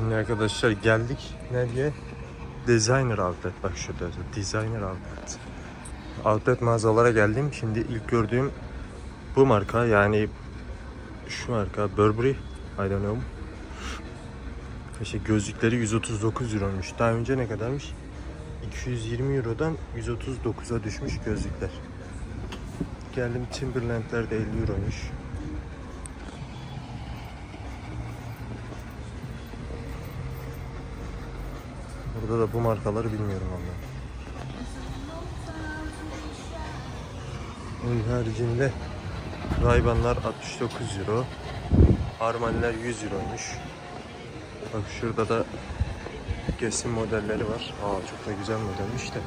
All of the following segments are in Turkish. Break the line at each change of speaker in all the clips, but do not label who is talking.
Şimdi arkadaşlar geldik nereye? Designer Outlet bak şurada. Designer Outlet. Outlet mağazalara geldim. Şimdi ilk gördüğüm bu marka yani şu marka Burberry. I don't know. İşte gözlükleri 139 euroymuş. Daha önce ne kadarmış? 220 eurodan 139'a düşmüş gözlükler. Geldim Timberland'ler de 50 euroymuş. Burada da bu markaları bilmiyorum valla. Onun haricinde Raybanlar 69 euro. Armaniler 100 euroymuş. Bak şurada da Guess'in modelleri var. Aa çok da güzel modelmiş de.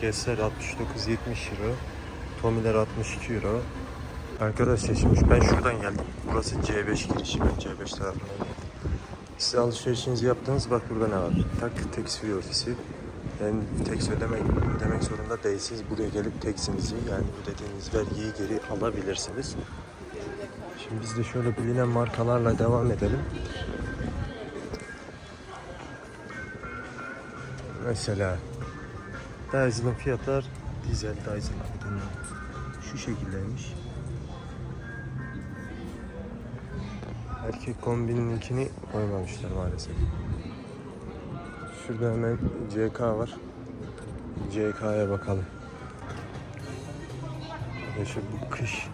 Guess'ler 69-70 euro. Tommy'ler 62 euro. Arkadaşlar şimdi ben şuradan geldim. Burası C5 girişi. Ben C5 tarafından. Siz alışverişinizi yaptınız. Bak burada ne var? Tak free ofisi. Yani tax ödemek, ödemek zorunda değilsiniz. Buraya gelip taxinizi yani ödediğiniz vergiyi geri alabilirsiniz. Şimdi biz de şöyle bilinen markalarla devam edelim. Mesela Dyson'ın fiyatlar dizel Dyson şu şekildeymiş. Erkek kombinininkini koymamışlar maalesef. Şurada hemen CK var. CK'ya bakalım. Şu bu kış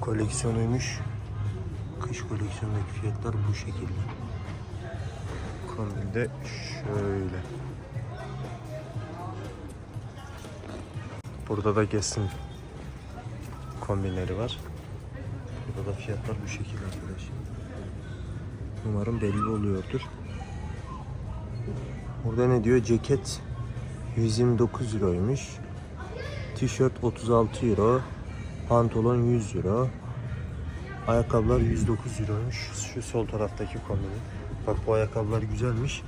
koleksiyonuymuş. Kış koleksiyondaki fiyatlar bu şekilde. Kombinde şöyle. Burada da Guess'in kombinleri var. Burada da fiyatlar bu şekilde arkadaşlar. Umarım belli oluyordur. Burada ne diyor? Ceket 129 euroymuş. Tişört 36 euro. Pantolon 100 euro. Ayakkabılar 109 euroymuş. Şu sol taraftaki kombini. Bak bu ayakkabılar güzelmiş.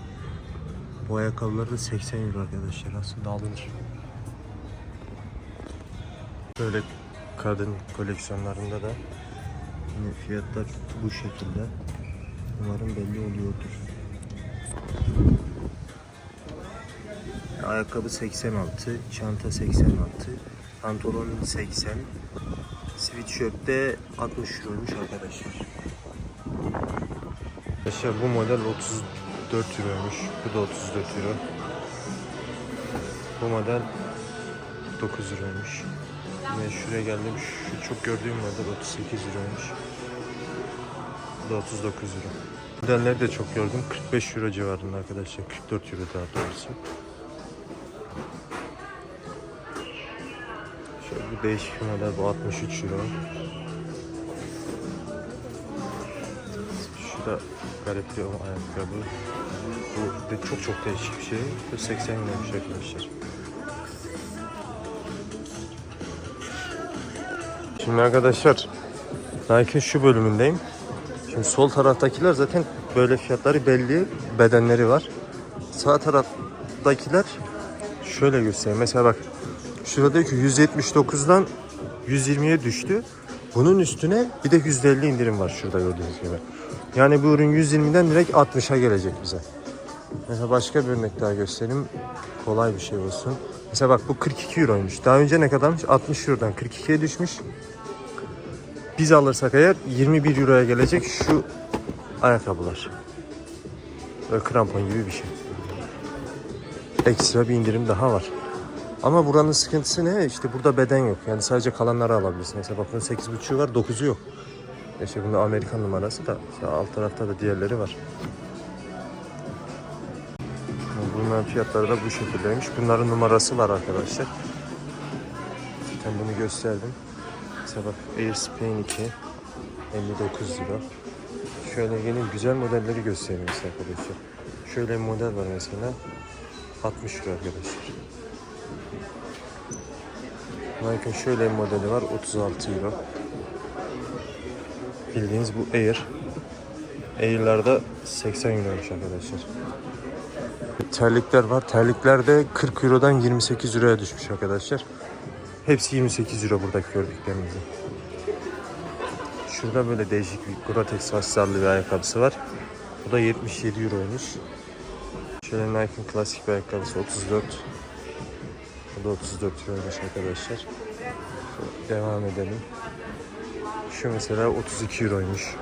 Bu ayakkabılar da 80 euro arkadaşlar. Aslında alınır. Böyle kadın koleksiyonlarında da fiyatlar bu şekilde. Umarım belli oluyordur. Ayakkabı 86, çanta 86, pantolon 80, sweatshirt de 60 euroymuş arkadaşlar. Arkadaşlar bu model 34 euroymuş. Bu da 34 euro. Bu model 9 euroymuş. Yine şuraya geldim. Şu çok gördüğüm model 38 euroymuş. Da 39 euro. Modelleri de çok gördüm. 45 euro civarında arkadaşlar. 44 euro daha doğrusu. Şöyle bir değişik bir model bu 63 euro. Şu da garip bir ayakkabı. Bu de çok çok değişik bir şey. Bu 80 euroymuş arkadaşlar. Şimdi arkadaşlar Nike'ın şu bölümündeyim. Şimdi sol taraftakiler zaten böyle fiyatları belli bedenleri var. Sağ taraftakiler şöyle göstereyim. Mesela bak şurada diyor ki 179'dan 120'ye düştü. Bunun üstüne bir de %50 indirim var şurada gördüğünüz gibi. Yani bu ürün 120'den direkt 60'a gelecek bize. Mesela başka bir örnek daha göstereyim. Kolay bir şey olsun. Mesela bak bu 42 euroymuş. Daha önce ne kadarmış? 60 eurodan 42'ye düşmüş. Biz alırsak eğer 21 euroya gelecek şu ayakkabılar. Böyle krampon gibi bir şey. Ekstra bir indirim daha var. Ama buranın sıkıntısı ne? İşte burada beden yok. Yani sadece kalanları alabilirsin. Mesela bak bunun 8.5'u var, 9'u yok. İşte bunda Amerikan numarası da işte alt tarafta da diğerleri var. Bunların fiyatları da bu şekildeymiş. Bunların numarası var arkadaşlar. Zaten bunu gösterdim. Mesela bak Airspan 2 59 lira. Şöyle gelin güzel modelleri göstereyim size arkadaşlar. Şöyle bir model var mesela. 60 lira arkadaşlar. Nike'ın şöyle bir modeli var 36 euro. Bildiğiniz bu Air. Air'larda 80 euroymuş arkadaşlar. Terlikler var. Terlikler de 40 Euro'dan 28 Euro'ya düşmüş arkadaşlar. Hepsi 28 Euro buradaki gördüklerimizin. Şurada böyle değişik bir Gore-Tex hasarlı bir ayakkabısı var. Bu da 77 euroymuş. Şöyle Nike'ın klasik bir ayakkabısı 34. Bu da 34 euroymuş arkadaşlar. Devam edelim. Şu mesela 32 euroymuş.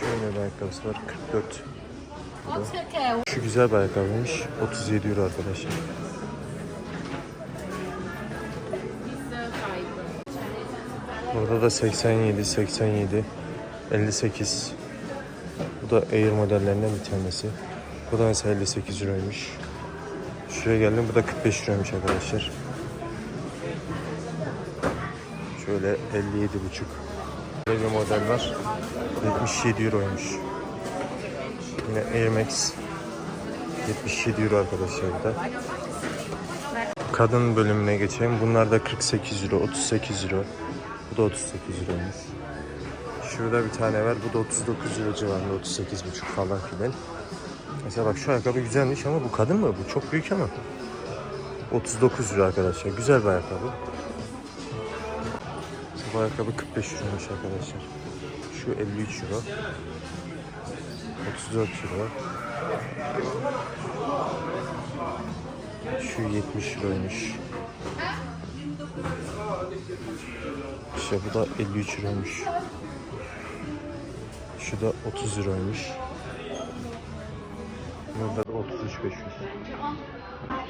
Şöyle bir ayakkabısı var 44 euro. Şu güzel bir ayakkabıymış. 37 euro arkadaşlar. Burada da 87, 87, 58. Bu da Air modellerinden bir tanesi. Bu da mesela 58 euroymuş. Şuraya geldim. Bu da 45 euroymuş arkadaşlar. Şöyle 57 buçuk. Böyle bir model var. 77 euroymuş. Yine Air Max 77 euro arkadaşlar da. Kadın bölümüne geçelim. Bunlar da 48 euro, 38 euro. Bu da 38 euroymuş. Şurada bir tane var. Bu da 39 euro civarında, 38 buçuk falan filan. Mesela bak şu ayakkabı güzelmiş ama bu kadın mı? Bu çok büyük ama. 39 euro arkadaşlar. Güzel bir ayakkabı. Bu ayakkabı 45 euroymuş arkadaşlar. Şu 53 euro. 34 euro. Şu 70 euroymuş. İşte bu da 53 euroymuş. Şu da 30 euroymuş. Burada da 33 500.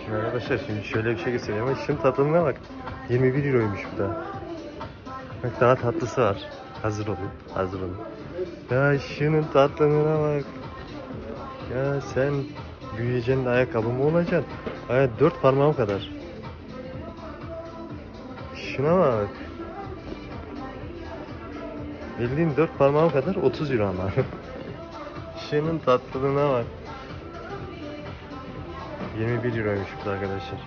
Şimdi arkadaşlar şimdi şöyle bir şey göstereyim ama şunun tatlılığına bak. 21 euroymuş bu da. Bak daha tatlısı var. Hazır olun. Hazır olun. Ya şunun tatlılığına bak. Ya sen büyüyeceksin de ayakkabı mı olacaksın? Aya dört parmağım kadar. Şuna bak. Bildiğin dört parmağım kadar 30 euro ama. Şunun tatlılığına bak. 21 euroymuş bu da arkadaşlar.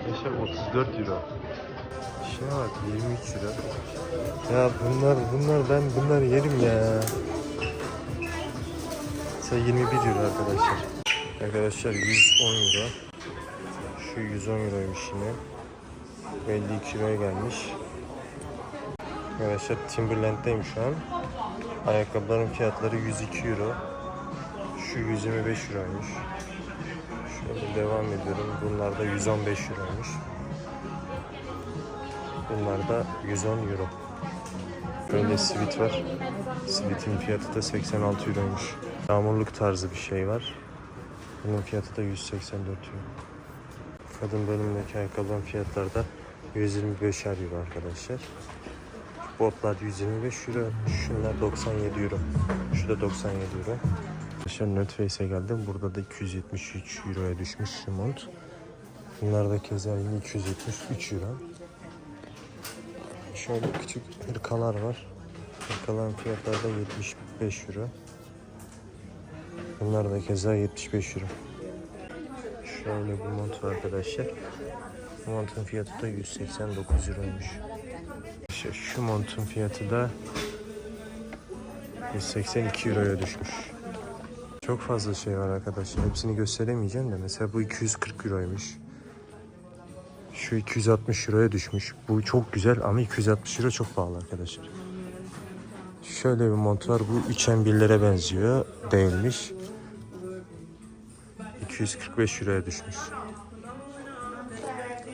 Arkadaşlar 34 euro. Şuna bak 23 euro. Ya bunlar bunlar ben bunları yerim ya. Mesela 21 euro arkadaşlar. Arkadaşlar 110 euro. Şu 110 euroymuş yine. 52 euroya gelmiş. Arkadaşlar Timberland'deyim şu an. Ayakkabıların fiyatları 102 euro. Şu 125 euroymuş. Şöyle devam ediyorum. Bunlar da 115 euroymuş. Bunlar da 110 euro. Böyle sivit var. Sivitin fiyatı da 86 euroymuş. Yağmurluk tarzı bir şey var. Bunun fiyatı da 184 euro. Kadın bölümündeki ayakkabıların fiyatları da 125 euro arkadaşlar. Botlar 125 euro, şunlar 97 euro. Şu da 97 euro. Arkadaşlar Nutface'e geldim. Burada da 273 euroya düşmüş şu mont. Bunlar da keza yine 273 euro. Şöyle küçük hırkalar var. Hırkaların fiyatları da 75 euro. Bunlar da keza 75 euro. Şöyle bir mont var arkadaşlar. Bu montun fiyatı da 189 euroymuş. Şu, şu montun fiyatı da 182 euroya düşmüş. Çok fazla şey var arkadaşlar. Hepsini gösteremeyeceğim de. Mesela bu 240 euroymuş. Şu 260 euroya düşmüş. Bu çok güzel ama 260 euro çok pahalı arkadaşlar. Şöyle bir mont var. Bu 3 M1'lere benziyor. Değilmiş. 245 euroya düşmüş.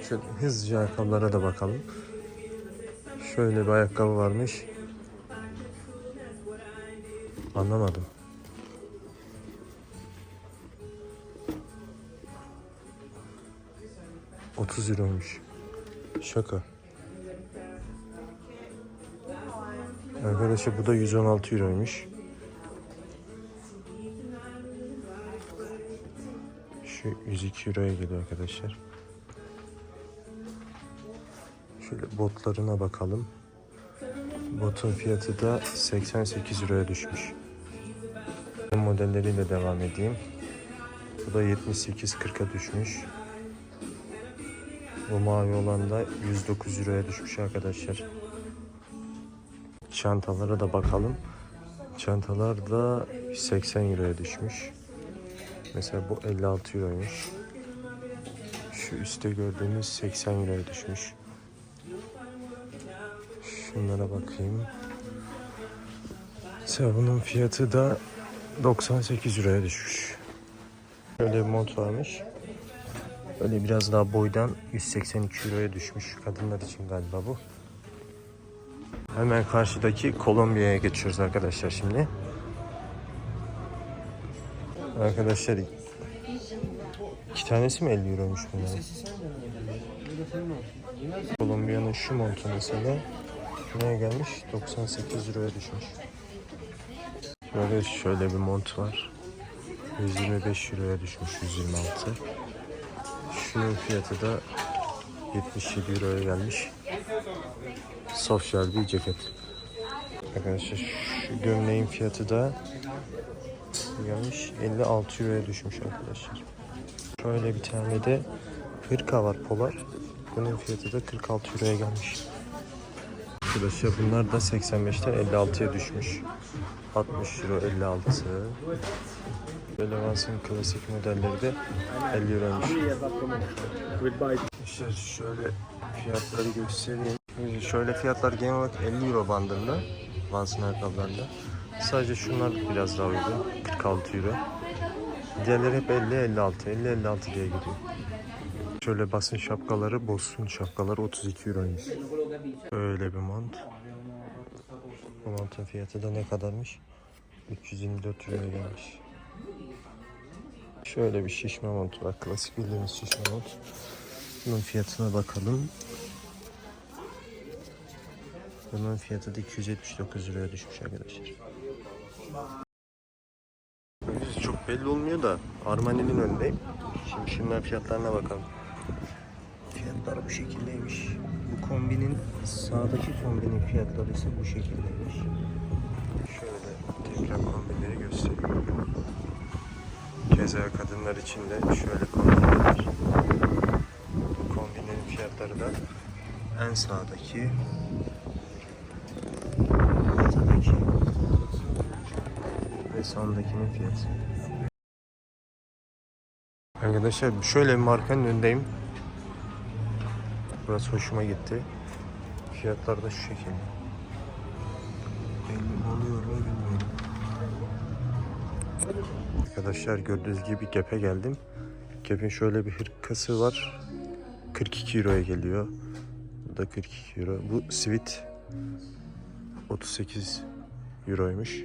Şöyle hızlıca ayakkabılara da bakalım. Şöyle bir ayakkabı varmış. Anlamadım. Otuz euroymuş. Şaka. Arkadaşlar bu da 116 euroymuş. Şu 102 euroya geliyor arkadaşlar. Şöyle botlarına bakalım. Botun fiyatı da 88 euroya düşmüş. Modelleriyle devam edeyim. Bu da 78.40'a düşmüş. Bu mavi olan da 109 euroya düşmüş arkadaşlar. Çantalara da bakalım. Çantalar da 80 euroya düşmüş. Mesela bu 56 euroymuş. Şu üstte gördüğünüz 80 euroya düşmüş. Şunlara bakayım. Mesela bunun fiyatı da 98 euroya düşmüş. Böyle bir mont varmış. Böyle biraz daha boydan 182 euroya düşmüş. Kadınlar için galiba bu. Hemen karşıdaki Kolombiya'ya geçiyoruz arkadaşlar şimdi. Arkadaşlar iki tanesi mi 50 euroymuş bunların? Kolombiya'nın şu montu mesela neye gelmiş? 98 euroya düşmüş. Böyle şöyle bir mont var. 125 euroya düşmüş 126. Şunun fiyatı da 77 euroya gelmiş. Sosyal bir ceket. Arkadaşlar şu gömleğin fiyatı da gelmiş 56 euroya düşmüş arkadaşlar. Şöyle bir tane de hırka var polar. Bunun fiyatı da 46 euroya gelmiş. Arkadaşlar bunlar da 85'ten 56'ya düşmüş. 60 euro 56. Relevans'ın klasik modelleri de 50 euroymuş. İşte şöyle fiyatları göstereyim. Şöyle fiyatlar genel olarak 50 euro bandında. Vans'ın ayakkabılarında. Sadece şunlar biraz daha uygun. 46 euro. Diğerleri hep 50-56. 50-56 diye gidiyor. Şöyle basın şapkaları, Boston şapkaları 32 euroymuş. Böyle bir mont. Bu montun fiyatı da ne kadarmış? 324 euroya gelmiş. Şöyle bir şişme mont var. Klasik bildiğimiz şişme mont. Bunun fiyatına bakalım. Bunun fiyatı da 279 liraya düşmüş arkadaşlar. Çok belli olmuyor da Armani'nin önündeyim. Şimdi şunların fiyatlarına bakalım. Fiyatlar bu şekildeymiş. Bu kombinin sağdaki kombinin fiyatları ise bu şekildeymiş. Şöyle tekrar kombinleri göstereyim. Keza kadınlar için de şöyle kombinler. Bu kombinlerin fiyatları da en sağdaki ortadaki ve sondakinin fiyatı. Arkadaşlar şöyle bir markanın önündeyim. Burası hoşuma gitti. Fiyatlar da şu şekilde. Belli oluyor mu bilmiyorum. Arkadaşlar gördüğünüz gibi Gap'e geldim. Gap'in şöyle bir hırkası var. 42 euroya geliyor. Bu da 42 euro. Bu sweat 38 euroymuş.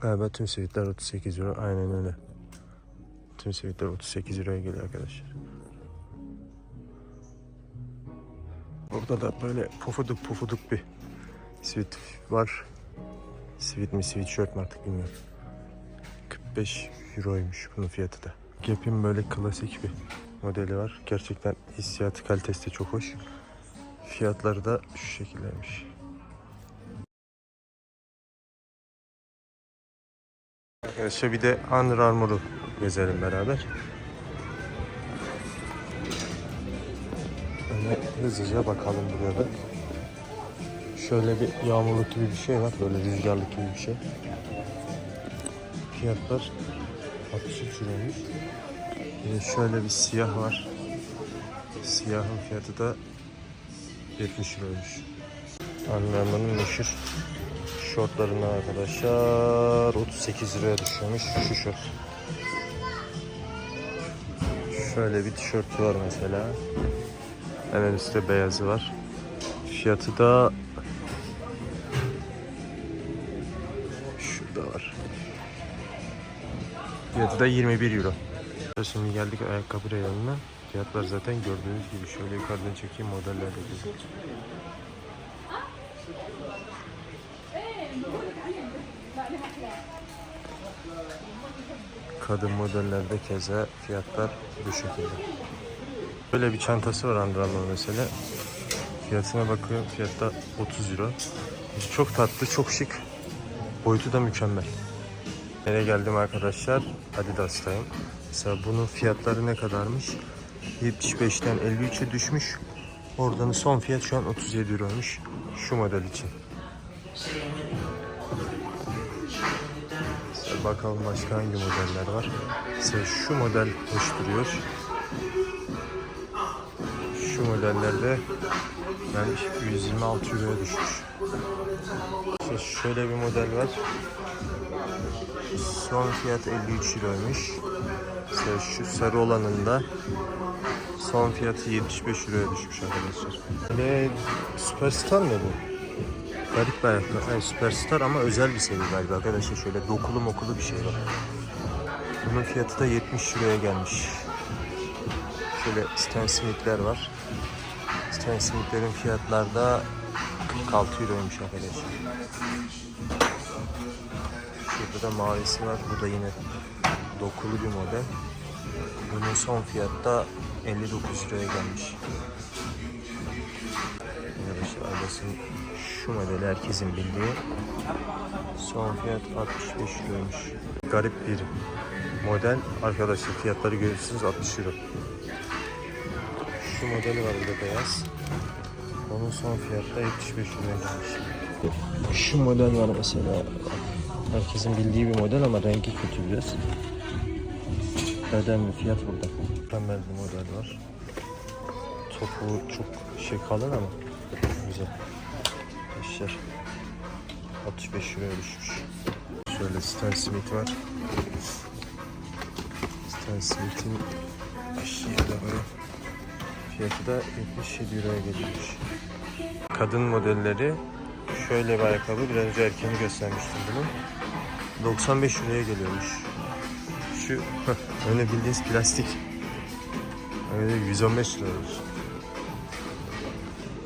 Galiba tüm sweatler 38 euro. Aynen öyle. Tüm sweatler 38 euroya geliyor arkadaşlar. Burada da böyle pufuduk pufuduk bir sweat var. Sweat mi sweatshirt mi artık bilmiyorum. 45 euroymuş bunun fiyatı da. Gap'in böyle klasik bir modeli var. Gerçekten hissiyatı kalitesi de çok hoş. Fiyatları da şu şekildeymiş. Arkadaşlar bir de Under Armour'u gezelim beraber. Şöyle hızlıca bakalım buraya da. Şöyle bir yağmurluk gibi bir şey var. Böyle rüzgarlık gibi bir şey. Fiyatlar 63 liraymış. De şöyle bir siyah var. Siyahın fiyatı da 70 liraymış. Anlamanın meşhur şortlarına arkadaşlar 38 liraya düşüyormuş şu şort. Şöyle bir tişörtü var mesela. Hemen üstte beyazı var. Fiyatı da şurada var. Fiyatı da 21 euro. Şimdi geldik ayakkabı reyonuna. Fiyatlar zaten gördüğünüz gibi şöyle yukarıdan çekeyim modeller de güzel. Kadın modellerde keza fiyatlar bu şekilde. Böyle bir çantası var Under Armour mesela. Fiyatına bakıyorum fiyatta 30 euro. Çok tatlı, çok şık. Boyutu da mükemmel. Nereye geldim arkadaşlar? Adidas'tayım. Mesela bunun fiyatları ne kadarmış? 75'ten 53'e düşmüş. Oradan son fiyat şu an 37 euroymuş. Şu model için. Mesela bakalım başka hangi modeller var. Mesela şu model hoş duruyor. Şu modellerde yani 126 euroya düşmüş. İşte şöyle bir model var. Son fiyat 53 euroymuş. İşte şu sarı olanında son fiyatı 75 euroya düşmüş arkadaşlar. Böyle Superstar mı bu? Garip bir ayakkabı. Yani Superstar ama özel bir seri galiba arkadaşlar. Şöyle dokulu mokulu bir şey var. Bunun fiyatı da 70 euroya gelmiş. Şöyle Stan Smith'ler var. Stan Smith'lerin fiyatları da 46 euroymuş arkadaşlar. Şurada da mavisi var. Bu da yine dokulu bir model. Bunun son fiyatı da 59 liraya gelmiş. Arkadaşlar Adas'ın şu modeli herkesin bildiği. Son fiyat 65 liraymış. Garip bir model. Arkadaşlar fiyatları görürsünüz 60 euro. Şu modeli var burada beyaz. Onun son fiyatı da 75 liraya gelmiş. Şu model var mesela. Herkesin bildiği bir model ama rengi kötü biraz. Ve fiyat burada. Mükemmel bir model var. Topu çok şey kalın ama güzel. Arkadaşlar 65 liraya düşmüş. Şöyle Stan Smith var. Stan Smith'in de böyle. Fiyatı da 77 liraya geliyormuş. Kadın modelleri şöyle bir ayakkabı. Biraz önce erkeğini göstermiştim bunu. 95 liraya geliyormuş. Şu öyle bildiğiniz plastik. Öyle 115 lira olmuş.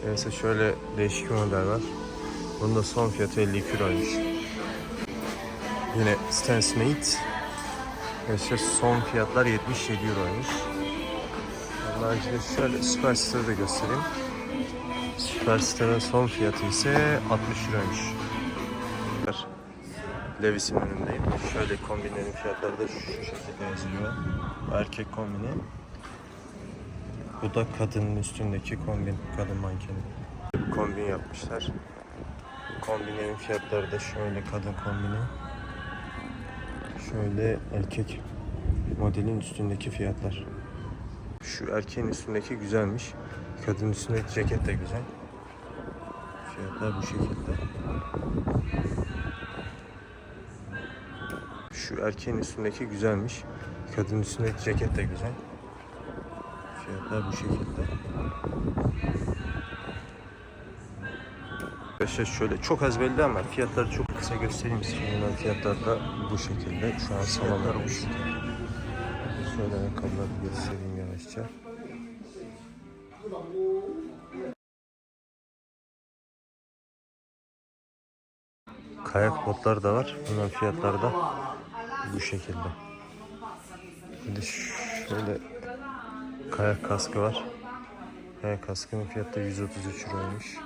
Neyse şöyle değişik bir model var. Bunun da son fiyatı 52 liraymış. Yine Stan Smith. Neyse son fiyatlar 77 euroymuş. Haricinde şöyle Superstar'ı da göstereyim. Superstar'ın son fiyatı ise 60 liraymış. Levis'in önündeyim. Şöyle kombinlerin fiyatları da şu şekilde yazıyor. Erkek kombini. Bu da kadının üstündeki kombin, kadın mankeni. Kombin yapmışlar. Kombinlerin fiyatları da şöyle kadın kombini. Şöyle erkek modelin üstündeki fiyatlar. Şu erkeğin üstündeki güzelmiş. Kadın üstündeki ceket de güzel. Fiyatlar bu şekilde. Şu erkeğin üstündeki güzelmiş. Kadın üstündeki ceket de güzel. Fiyatlar bu şekilde. Arkadaşlar şöyle çok az belli ama fiyatları çok kısa göstereyim size. Bunların fiyatları da bu şekilde. Şu an salonlar bu şekilde. Şöyle ayakkabıları göstereyim yavaşça. Kayak botları da var. Bunların fiyatları da bu şekilde. De şöyle kayak kaskı var. Kayak kaskının fiyatı da 133 liraymış.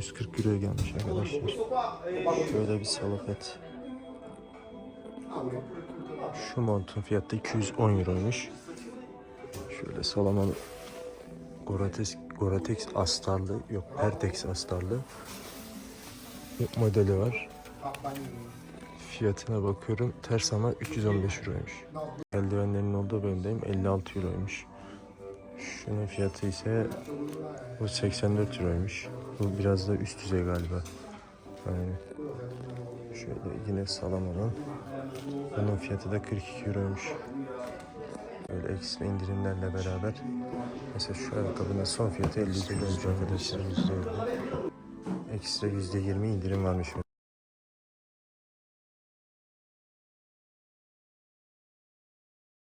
...140 euroya gelmiş arkadaşlar. Şöyle bir salopet. Şu montun fiyatı 210 euroymuş. Şöyle Salomon Goratex, Goratex astarlı yok Pertex astarlı bir modeli var. Fiyatına bakıyorum ters ama 315 euroymuş. Eldivenlerin olduğu bölümdeyim 56 euroymuş. Şunun fiyatı ise bu 84 euroymuş. Bu biraz da üst düzey galiba. Yani şöyle yine Salomon'un bunun fiyatı da 42 euroymuş. Böyle ekstra indirimlerle beraber. Mesela şu ayakkabının son fiyatı 52 euroymuş arkadaşlar. %50. Ekstra %20 indirim varmış.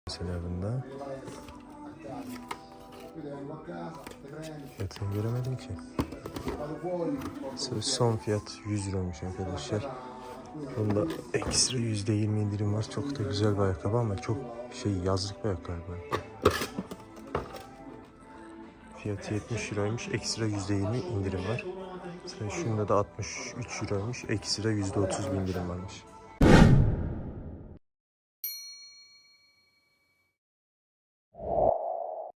Mesela bunda. Fiyatını göremedim ki. Son fiyat 100 liraymış arkadaşlar. Bunda ekstra %20 indirim var. Çok da güzel bir ayakkabı ama çok şey yazlık bir ayakkabı. Fiyatı 70 liraymış. Ekstra %20 indirim var. Mesela şunda da 63 liraymış. Ekstra %30 bir indirim varmış.